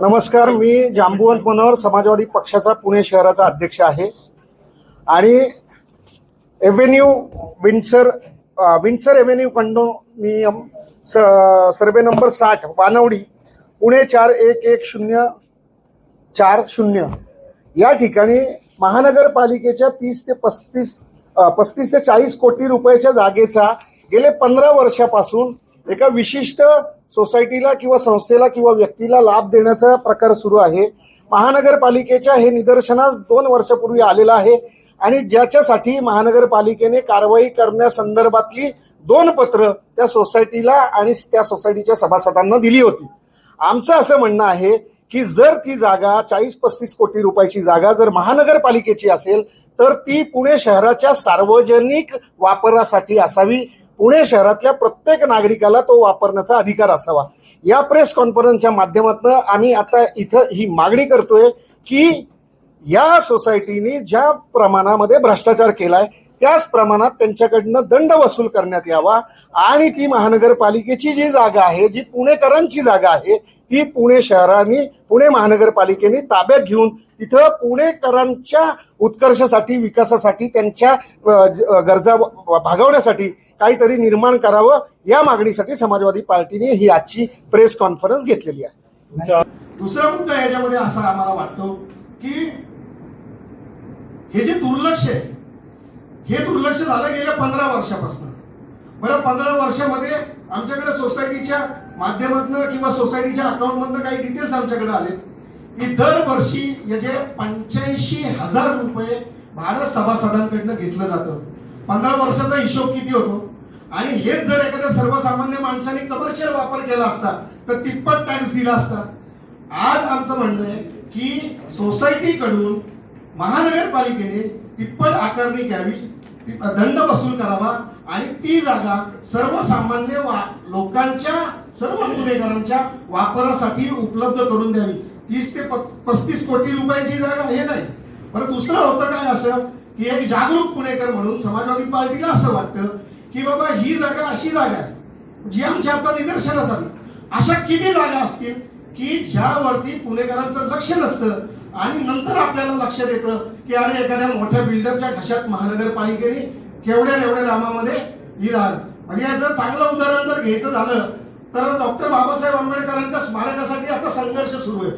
नमस्कार मी जांबुवंत मनोहर समाजवादी पक्षाचा पुणे शहराचा अध्यक्ष आहे. आणि avenue Windsor Windsor avenue condominium स सर्वे नंबर साठ वानवडी पुणे चार एक एक शून्य चार शून्य. या ठिकाणी महानगरपालिकेच्या तीस ते पस्तीस पस्तीस ते चाळीस कोटी रुपयाच्या जागेचा गेले पंधरा वर्षापासून एका विशिष्ट सोसायटीला किंवा संस्थेला किंवा व्यक्तीला लाभ देण्याचा प्रकार सुरू आहे. महानगरपालिकेच्या हे निदर्शनास दोन वर्षापूर्वी आलेलं आहे आणि ज्याच्यासाठी महानगरपालिकेने कारवाई करण्यासंदर्भातली दोन पत्र त्या सोसायटीला आणि त्या सोसायटीच्या सभासदांना दिली होती. आमचं असं म्हणणं आहे की जर ती जागा चाळीस पस्तीस कोटी रुपयाची जागा जर महानगरपालिकेची असेल तर ती पुणे शहराच्या सार्वजनिक वापरासाठी असावी. पुणे शहरातल्या प्रत्येक नागरिकाला तो वापरण्याचा अधिकार असावा. या प्रेस कॉन्फरन्सच्या माध्यमातून आम्ही आता इथं ही मागणी करतोय की या सोसायटीने ज्या प्रमाणामध्ये भ्रष्टाचार केलाय त्याच प्रमाणात त्यांच्याकडनं दंड वसूल करण्यात यावा. आणि ती महानगरपालिकेची जी जागा आहे जी पुणेकरांची जागा आहे ती पुणे शहराने पुणे महानगरपालिकेने ताब्यात घेऊन तिथं पुणेकरांच्या उत्कर्षासाठी विकासासाठी त्यांच्या गरजा भागवण्यासाठी काहीतरी निर्माण करावं या मागणीसाठी समाजवादी पार्टीने ही आजची प्रेस कॉन्फरन्स घेतलेली आहे. दुसरा मुद्दा याच्यामध्ये असा आम्हाला वाटतो की हे जे दुर्लक्ष आहे हे दुर्लक्ष झालं गेल्या पंधरा वर्षापासून. बरं पंधरा वर्षामध्ये आमच्याकडे सोसायटीच्या माध्यमातून किंवा सोसायटीच्या अकाउंटमधनं काही डिटेल्स आमच्याकडे आले की दरवर्षी याचे पंच्याऐंशी हजार रुपये भारत सभासदांकडनं घेतलं जातं. पंधरा वर्षाचा हिशोब किती होतो? आणि हेच जर एखाद्या सर्वसामान्य माणसाने कमर्शियल वापर केला असता तर तिप्पट टॅक्स दिला असता. आज आमचं म्हणणं आहे की सोसायटीकडून महानगरपालिकेने तिप्पट आकारणी घ्यावी दंड वसूल करावा आणि ती जागा सर्वसामान्य वा- लोकांच्या सर्व गुन्हेगारांच्या वापरासाठी उपलब्ध करून द्यावी. तीस ते पस्तीस कोटी रुपयाची जागा हे नाही. बरं दुसरं होतं काय असं की एक जागरूक पुणेकर म्हणून समाजवादी पार्टीला असं वाटतं की बाबा ही जागा अशी जागा आहे जी आमच्या आता निदर्शनास आली. अशा किती जागा असतील की ज्यावरती पुणेकरांचं लक्ष नसतं आणि नंतर आपल्याला लक्षात येतं की अरे एखाद्या मोठ्या बिल्डरच्या घशात महानगरपालिकेने केवढ्या एवढ्या लांबामध्ये विहीर आलं. म्हणजे याचं चांगलं उदाहरण जर घ्यायचं झालं तर डॉक्टर बाबासाहेब आंबेडकरांच्या स्मारकासाठी आता संघर्ष सुरू आहे.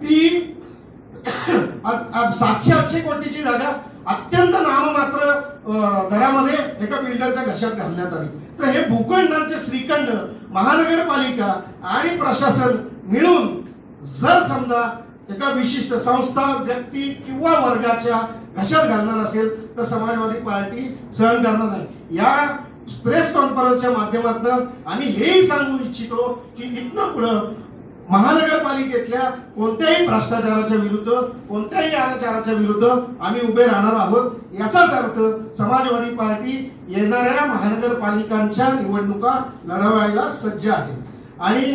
ती सातशे आठशे कोटीची जागा अत्यंत नाममात्र दरामध्ये एका बिल्डरच्या घशात घालण्यात आली. तर हे भूखंडांचे श्रीखंड महानगरपालिका आणि प्रशासन मिळून जर समजा एका विशिष्ट संस्था व्यक्ती किंवा वर्गाच्या घशात घालणार असेल तर समाजवादी पार्टी सहन करणार नाही. या प्रेस कॉन्फरन्सच्या माध्यमातून आम्ही हेही सांगू इच्छितो की इथनं पुढं महानगरपालिकेतल्या कोणत्याही भ्रष्टाचाराच्या विरुद्ध कोणत्याही अनाचाराच्या विरुद्ध आम्ही उभे राहणार आहोत. याचाच अर्थ समाजवादी पार्टी येणाऱ्या महानगरपालिकांच्या निवडणुका लढवायला सज्ज आहे. आणि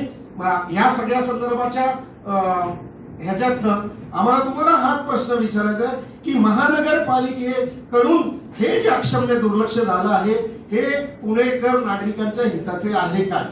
या सगळ्या संदर्भाच्या अं, ह्याच्यातनं आम्हाला तुम्हाला हा प्रश्न विचारायचा आहे की महानगरपालिकेकडून हे जे अक्षम्य दुर्लक्ष झालं आहे हे पुणेकर नागरिकांच्या हिताचे आहे काय